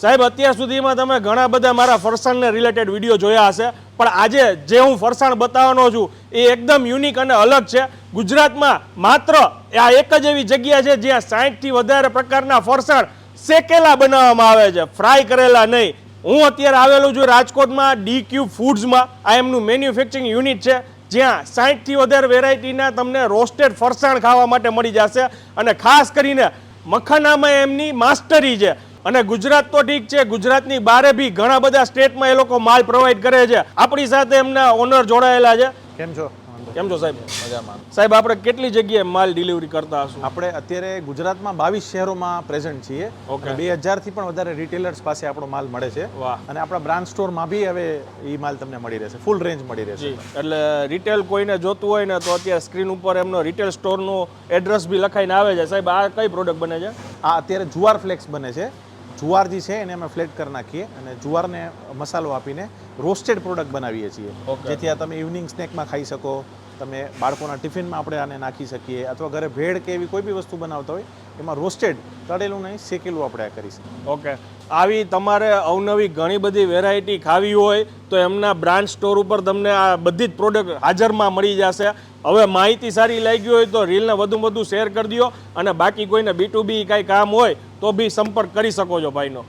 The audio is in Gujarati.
સાહેબ, અત્યાર સુધીમાં તમે ઘણા બધા મારા ફરસાણને રિલેટેડ વીડિયો જોયા હશે, પણ આજે જે હું ફરસાણ બતાવવાનો છું, એ એકદમ યુનિક અને અલગ છે. ગુજરાતમાં માત્ર આ એક જ એવી જગ્યા છે જ્યાં સાઠથી વધારે પ્રકારના ફરસાણ શેકેલા બનાવવામાં આવે છે. ફ્રાય કરેલા નહીં. હું અત્યારે આવેલું છું રાજકોટમાં ડી ક્યુ ફૂડ્સમાં આ એમનું મેન્યુફેક્ચરિંગ યુનિટ છે, જ્યાં સાઠથી વધારે વેરાયટીના તમને રોસ્ટેડ ફરસાણ ખાવા માટે મળી જશે. અને ખાસ કરીને મખાનામાં એમની માસ્ટરી છે. અને ગુજરાત તો ઠીક છે ગુજરાતની બારે બી ઘણા બધા સ્ટેટમાં એ લોકો માલ પ્રોવાઈડ કરે છે. આપણી સાથે એમના ઓનર જોડાયેલા છે. કેમ છો? કેમ છો સાહેબ? મજામાં. સાહેબ આપણે કેટલી જગ્યાએ માલ ડિલિવરી કરતા હશું? આપણે અત્યારે ગુજરાતમાં બાવીસ શહેરોમાં પ્રેઝન્ટ છીએ. ઓકે બે હજારથી પણ વધારે રિટેલર્સ પાસે આપણો માલ મળે છે. અને આપણા બ્રાન્ડ સ્ટોરમાં બી હવે એ માલ તમને મળી રહેશે. ફૂલ રેન્જ મળી રહેશે. એટલે રિટેલ કોઈને જોતું હોય ને તો અત્યારે સ્ક્રીન ઉપર એમનો રિટેલ સ્ટોરનું એડ્રેસ બી લખાઈને આવે છે. સાહેબ આ કઈ પ્રોડક્ટ બને છે? આ અત્યારે જુવાર ફ્લેક્સ બને છે. જુવાર જે છે એને અમે ફ્લેટ કરી નાખીએ અને જુવારને મસાલો આપીને રોસ્ટેડ પ્રોડક્ટ બનાવીએ છીએ. જેથી આ તમે ઇવનિંગ સ્નેકમાં ખાઈ શકો તમે બાળકોના ટિફિનમાં આપણે આને નાખી શકીએ અથવા ઘરે ભેળ કે એવી કોઈ બી વસ્તુ બનાવતા હોય એમાં રોસ્ટેડ તળેલું નહીં શેકેલું આપણે આ કરી શકીએ. ઓકે. આવી તમારે અવનવી ઘણી બધી વેરાયટી ખાવી હોય તો એમના બ્રાન્ડ સ્ટોર ઉપર તમને આ બધી જ પ્રોડક્ટ હાજરમાં મળી જશે. હવે માહિતી સારી લાગી હોય તો રીલને વધુ વધુ શેર કરી દો અને બાકી કોઈને બી ટુ બી કાંઈ કામ હોય તો બી સંપર્ક કરી શકો છો ભાઈનો.